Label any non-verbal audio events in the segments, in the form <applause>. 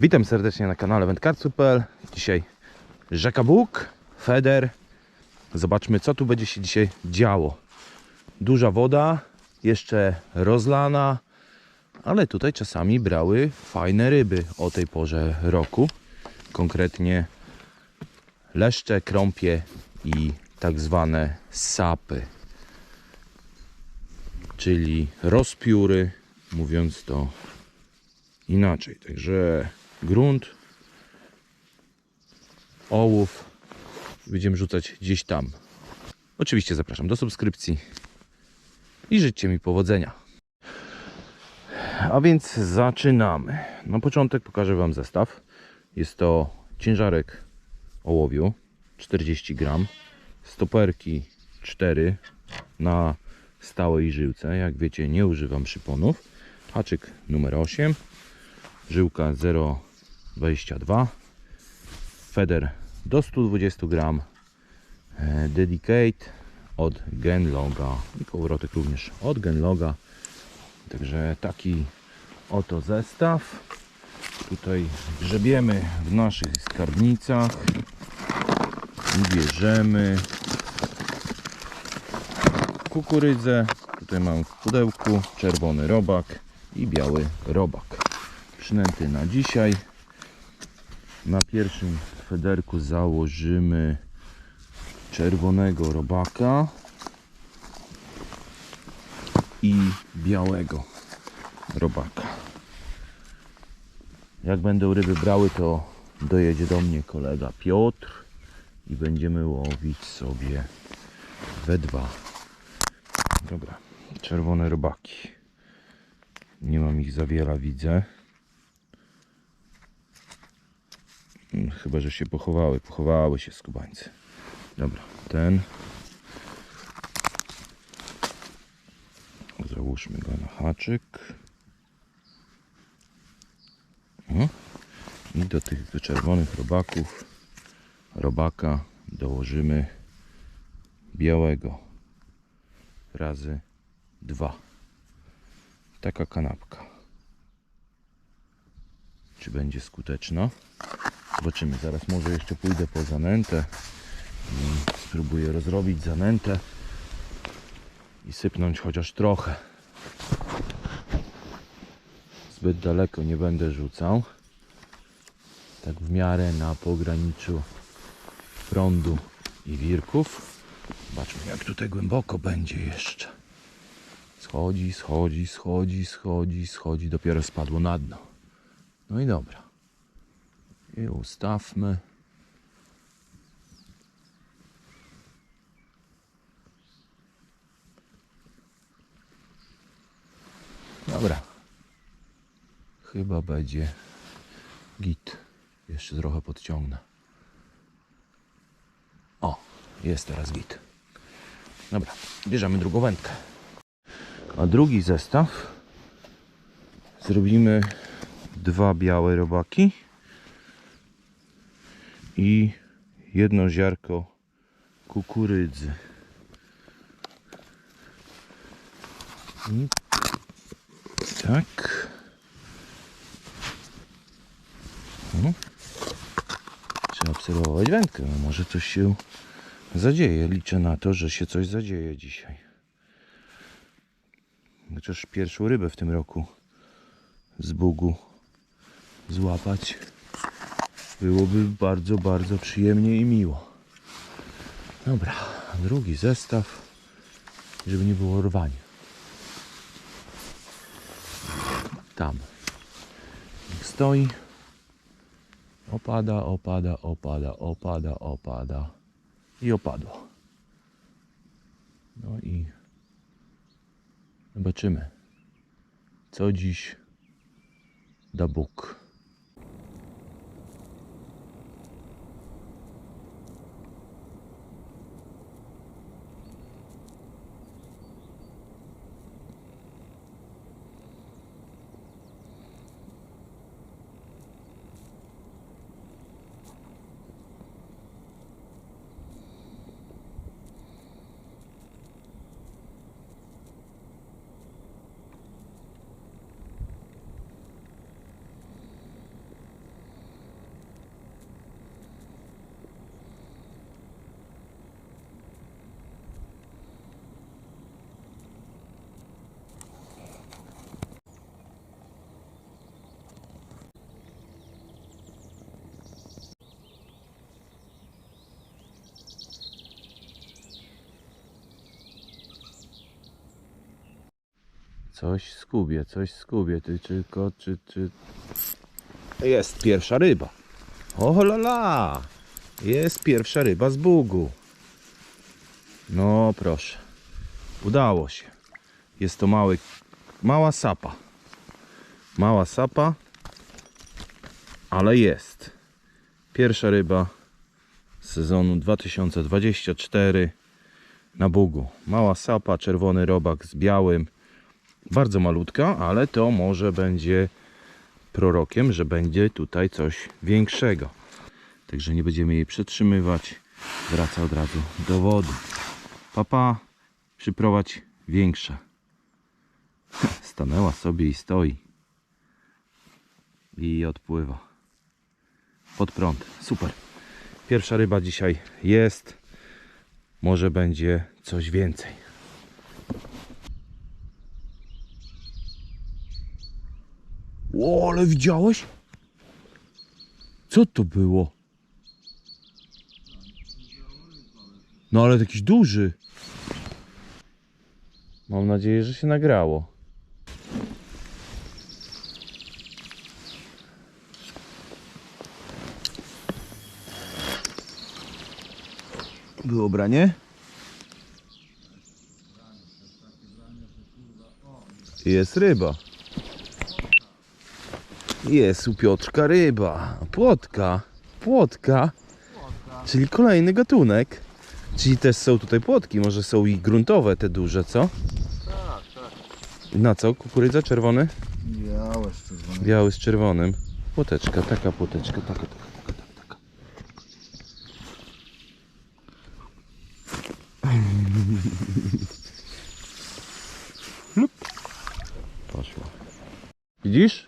Witam serdecznie na kanale wędkarcu.pl Dzisiaj rzeka Bóg, Feder. Zobaczmy co tu będzie się dzisiaj działo. Duża woda, jeszcze rozlana Ale tutaj czasami brały fajne ryby o tej porze roku. Konkretnie leszcze, krąpie i tak zwane sapy. Czyli rozpióry, mówiąc to inaczej. Także grunt, ołów będziemy rzucać gdzieś tam. Oczywiście zapraszam do subskrypcji i życzcie mi powodzenia. A więc zaczynamy. Na początek pokażę Wam zestaw. Jest to ciężarek ołowiu 40 gram, stoperki 4 na stałej żyłce. Jak wiecie, nie używam przyponów. Haczyk numer 8, żyłka 0,22 feder do 120 gram e, dedicate od Genloga. I kołowrotek również od Genloga. Także taki oto zestaw. Tutaj grzebiemy w naszych skarbnicach i bierzemy kukurydzę. Tutaj mam w pudełku czerwony robak i biały robak. Przynęty na dzisiaj. Na pierwszym federku założymy czerwonego robaka i białego robaka. Jak będą ryby brały, to dojedzie do mnie kolega Piotr i będziemy łowić sobie we dwa. Dobra, czerwone robaki. Nie mam ich za wiele, widzę. Chyba, że się pochowały. Pochowały się skubańcy. Dobra, ten. Załóżmy go na haczyk. O. I do tych czerwonych robaków, robaka dołożymy białego razy dwa. Taka kanapka. Czy będzie skuteczna? Zobaczymy, zaraz może jeszcze pójdę po zanętę spróbuję rozrobić zanętę i sypnąć chociaż trochę. Zbyt daleko nie będę rzucał. Tak w miarę na pograniczu prądu i wirków. Zobaczmy jak tutaj głęboko będzie jeszcze. Schodzi, schodzi, schodzi, schodzi, schodzi. Dopiero spadło na dno. No i dobra. I ustawmy. Dobra. Chyba będzie git. Jeszcze trochę podciągnę. O, jest teraz git. Dobra, bierzemy drugą wędkę. A drugi zestaw zrobimy dwa białe robaki i jedno ziarko kukurydzy. I tak. No. Trzeba obserwować wędkę. No może coś się zadzieje. Liczę na to, że się coś zadzieje dzisiaj. Chociaż pierwszą rybę w tym roku z Bugu złapać byłoby bardzo, bardzo przyjemnie i miło. Dobra, drugi zestaw, żeby nie było rwania. Tam. Stoi. Opada, opada, opada, opada, opada. I opadło. No i zobaczymy, co dziś da Bóg. Coś skubie, coś skubie. Ty tylko, czy, czy... Jest pierwsza ryba. O la la! Jest pierwsza ryba z Bugu. No proszę. Udało się. Jest to mały, mała sapa. Mała sapa, ale jest. Pierwsza ryba z sezonu 2024 na Bugu. Mała sapa, czerwony robak z białym. Bardzo malutka, ale to może będzie prorokiem, że będzie tutaj coś większego. Także nie będziemy jej przetrzymywać. Wraca od razu do wody. Papa, przyprowadź większa. <laughs> Stanęła sobie i stoi. I odpływa. Pod prąd. Super. Pierwsza ryba dzisiaj jest. Może będzie coś więcej. O, ale widziałeś? Co to było? No ale jakiś duży. Mam nadzieję, że się nagrało. Było branie? Jest ryba. Jest u Piotrka ryba. Płotka. Płotka. Czyli kolejny gatunek. Czyli też są tutaj płotki. Może są i gruntowe te duże, co? Tak, tak. Na co? Kukurydza czerwony? Białe z czerwonym. Biały z czerwonym. Płoteczka, taka płoteczka, taka, taka, taka, taka, taka. <laughs> Lup. Poszło. Widzisz?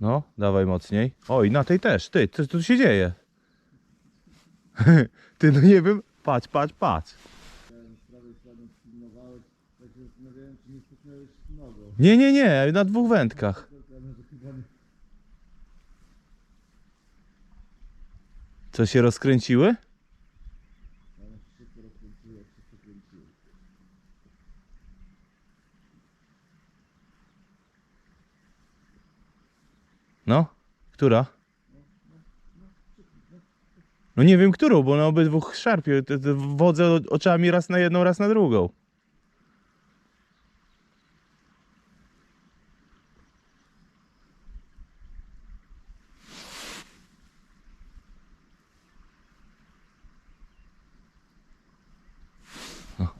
No, dawaj mocniej. Oj, na tej też. Ty, co tu się dzieje? <laughs> Ty, no nie wiem. Patrz, patrz, patrz. Nie, nie, nie, na dwóch wędkach. Co się rozkręciły? No, która? No nie wiem którą, bo na obydwu szarpie. Te- Wodzę oczami raz na jedną, raz na drugą.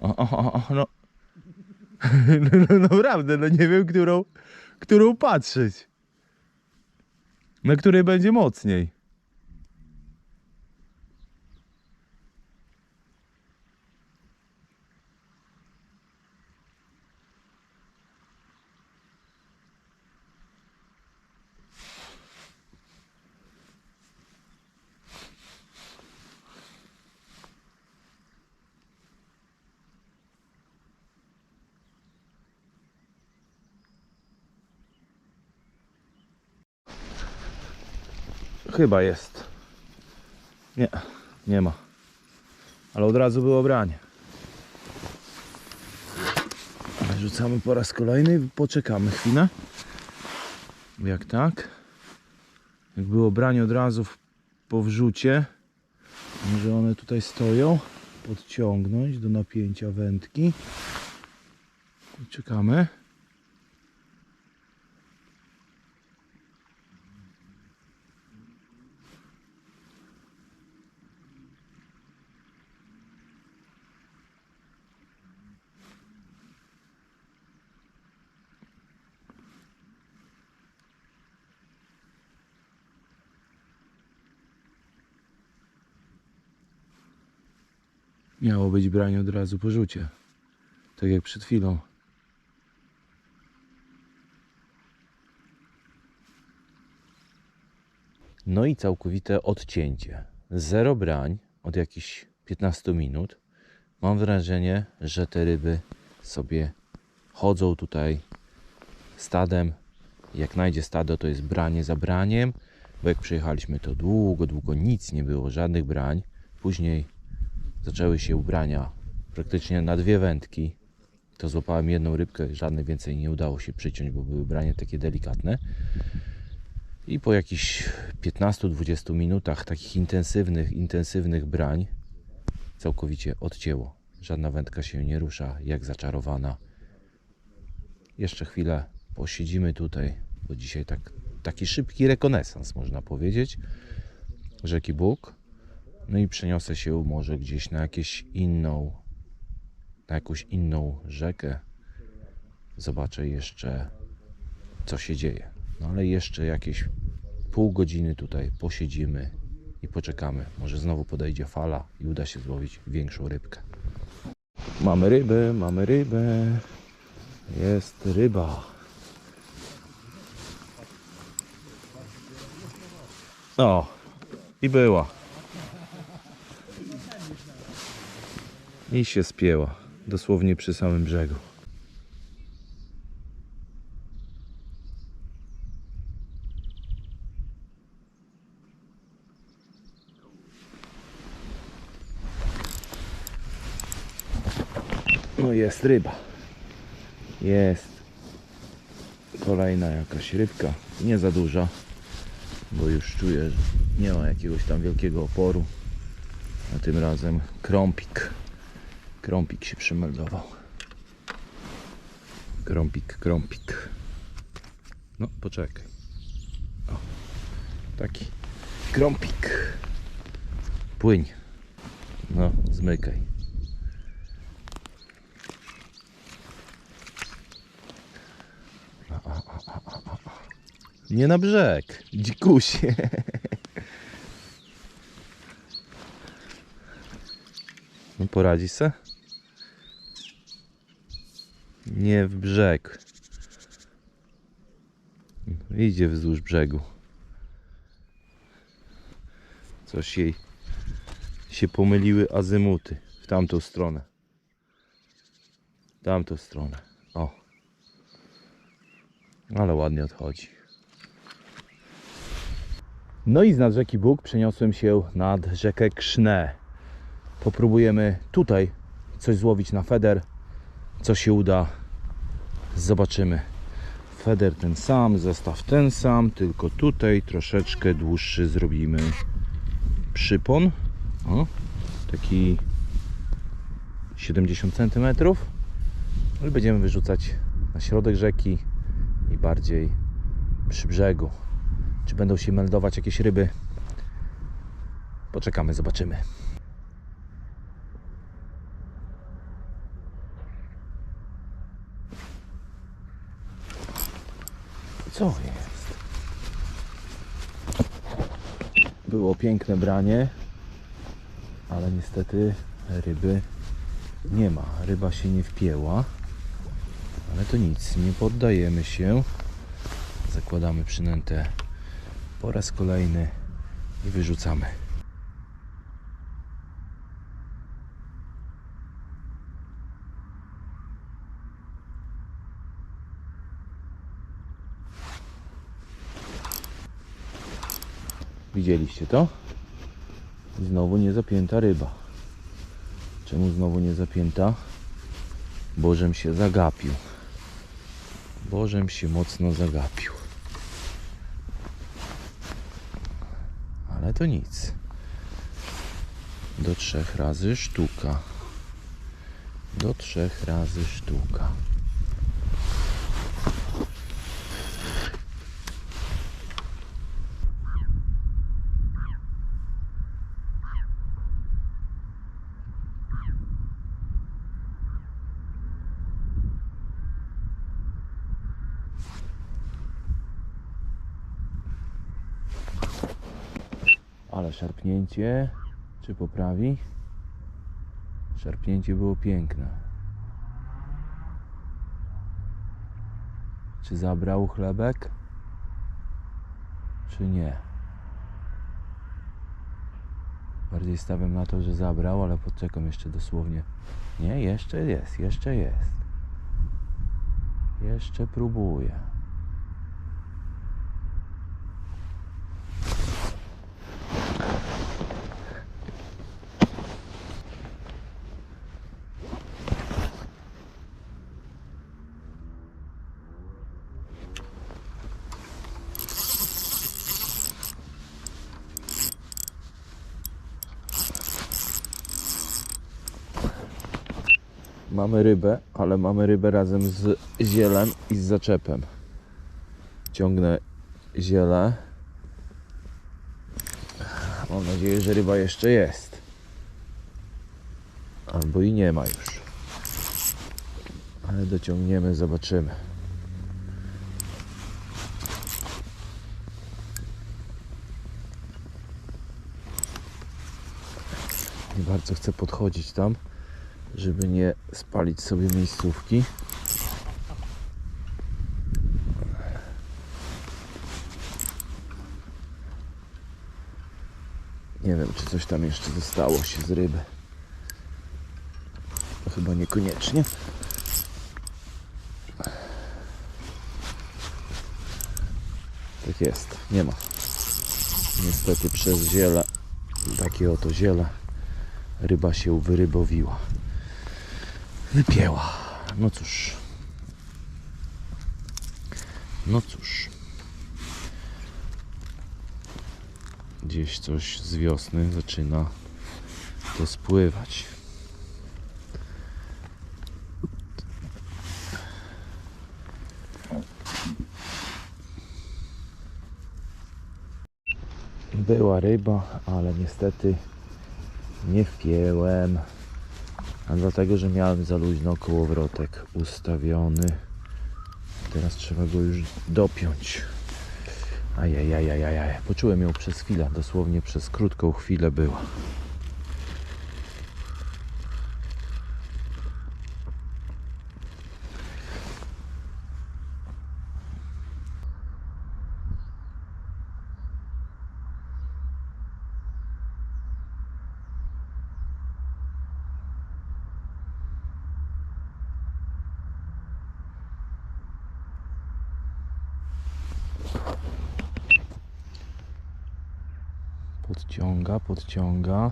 O, o, o, o, <laughs> no. no, no naprawdę, no nie wiem, którą, którą patrzeć. Na której będzie mocniej. Chyba jest. Nie, nie ma. Ale od razu było branie. Rzucamy po raz kolejny i poczekamy chwilę. Jak tak? Jak było branie od razu po wrzucie, może one tutaj stoją. Podciągnąć do napięcia wędki. Czekamy. Miało być branie od razu po rzucie. Tak jak przed chwilą. No i całkowite odcięcie. Zero brań od jakichś 15 minut. Mam wrażenie, że te ryby sobie chodzą tutaj stadem. Jak najdzie stado, to jest branie za braniem. Bo jak przyjechaliśmy, to długo, długo nic nie było, żadnych brań. Później zaczęły się ubrania praktycznie na dwie wędki. To złapałem jedną rybkę, żadne więcej nie udało się przyciąć, bo były brania takie delikatne. I po jakichś 15-20 minutach takich intensywnych, intensywnych brań całkowicie odcięło. Żadna wędka się nie rusza, jak zaczarowana. Jeszcze chwilę posiedzimy tutaj, bo dzisiaj tak, taki szybki rekonesans, można powiedzieć, rzeki Bóg. No i przeniosę się może gdzieś na jakieś inną, na jakąś inną rzekę. Zobaczę jeszcze, co się dzieje. No ale jeszcze jakieś pół godziny tutaj posiedzimy i poczekamy. Może znowu podejdzie fala i uda się złowić większą rybkę. Mamy rybę, mamy rybę. Jest ryba. O, i była. I się spięła. Dosłownie przy samym brzegu. No jest ryba. Jest. Kolejna jakaś rybka. Nie za duża, bo już czuję, że nie ma jakiegoś tam wielkiego oporu. A tym razem krąpik. Krąpik się przymeldował. Krąpik, krąpik. No, poczekaj. O, taki krąpik. Płyń. No, zmykaj. Nie na brzeg, dzikusie. <laughs> No poradzi se? Nie w brzeg. Idzie wzdłuż brzegu. Coś jej się pomyliły azymuty w tamtą stronę. W tamtą stronę. O. Ale ładnie odchodzi. No i z nad rzeki Bóg przeniosłem się nad rzekę Krzne. Popróbujemy tutaj coś złowić na feder. Co się uda, zobaczymy. Feder ten sam, zestaw ten sam, tylko tutaj troszeczkę dłuższy zrobimy przypon. O, taki 70 cm. I będziemy wyrzucać na środek rzeki i bardziej przy brzegu. Czy będą się meldować jakieś ryby? Poczekamy, zobaczymy. Co jest? Było piękne branie, ale niestety ryby nie ma. Ryba się nie wpięła, ale to nic, nie poddajemy się. Zakładamy przynętę po raz kolejny i wyrzucamy. Widzieliście to? Znowu nie zapięta ryba. Czemu znowu nie zapięta? Bożem się zagapił. Bożem się mocno zagapił. Ale to nic. Do trzech razy sztuka. Do trzech razy sztuka. Szarpnięcie. Czy poprawi? Szarpnięcie było piękne. Czy zabrał chlebek? Czy nie? Bardziej stawiam na to, że zabrał, ale poczekam jeszcze dosłownie. Nie, jeszcze jest, jeszcze jest. Jeszcze próbuję. Mamy rybę, ale mamy rybę razem z zielem i z zaczepem. Ciągnę ziele. Mam nadzieję, że ryba jeszcze jest. Albo i nie ma już. Ale dociągniemy, zobaczymy. Nie bardzo chcę podchodzić tam, żeby nie spalić sobie miejscówki. Nie wiem, czy coś tam jeszcze zostało się z ryby. Chyba niekoniecznie. Tak jest, nie ma. Niestety przez ziele, takie oto ziele, ryba się wyrybowiła. Wypięła. No cóż. No cóż. Gdzieś coś z wiosny zaczyna to spływać. Była ryba, ale niestety nie wpięłem. A dlatego, że miałem za luźno kołowrotek ustawiony. Teraz trzeba go już dopiąć. Ajajajajajaj. Poczułem ją przez chwilę, dosłownie przez krótką chwilę była. Podciąga, podciąga.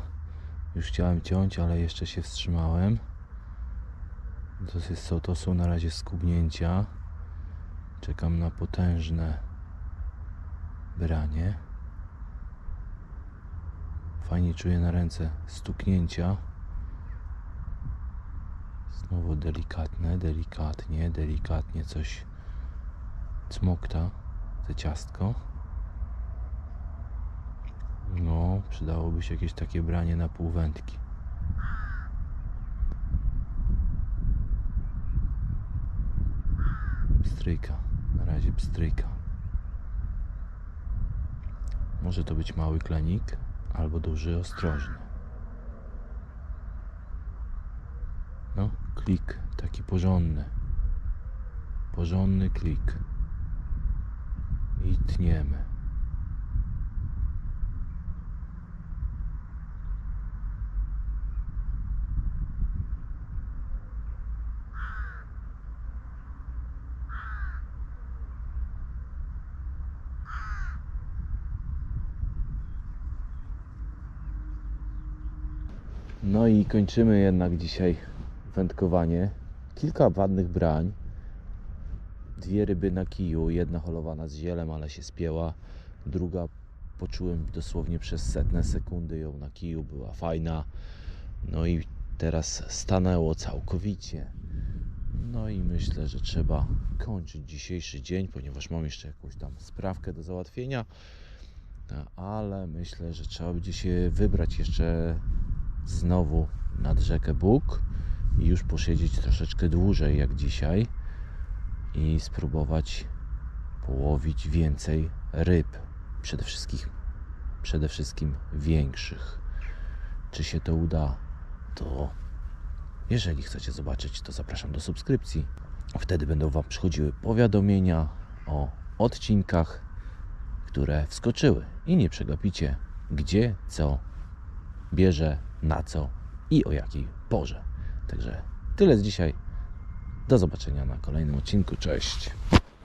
Już chciałem ciąć, ale jeszcze się wstrzymałem. To, jest, to są na razie skubnięcia. Czekam na potężne branie. Fajnie czuję na ręce stuknięcia. Znowu delikatne, delikatnie, delikatnie coś cmokta, te ciastko. Przydałoby się jakieś takie branie na półwędki. Pstryjka, na razie pstryjka. Może to być mały klenik, albo duży, ostrożny. No, klik, taki porządny. Porządny klik. I tniemy. No i kończymy jednak dzisiaj wędkowanie. Kilka ładnych brań. Dwie ryby na kiju, jedna holowana z zielem, ale się spięła. Druga poczułem dosłownie przez setne sekundy ją na kiju, była fajna. No i teraz stanęło całkowicie. No i myślę, że trzeba kończyć dzisiejszy dzień, ponieważ mam jeszcze jakąś tam sprawkę do załatwienia. Ale myślę, że trzeba będzie się wybrać jeszcze znowu nad rzekę Bóg i już posiedzieć troszeczkę dłużej jak dzisiaj i spróbować połowić więcej ryb. Przede wszystkim, przede wszystkim większych. Czy się to uda, to jeżeli chcecie zobaczyć, to zapraszam do subskrypcji. Wtedy będą Wam przychodziły powiadomienia o odcinkach, które wskoczyły i nie przegapicie, gdzie co bierze, na co i o jakiej porze. Także tyle z dzisiaj. Do zobaczenia na kolejnym odcinku. Cześć.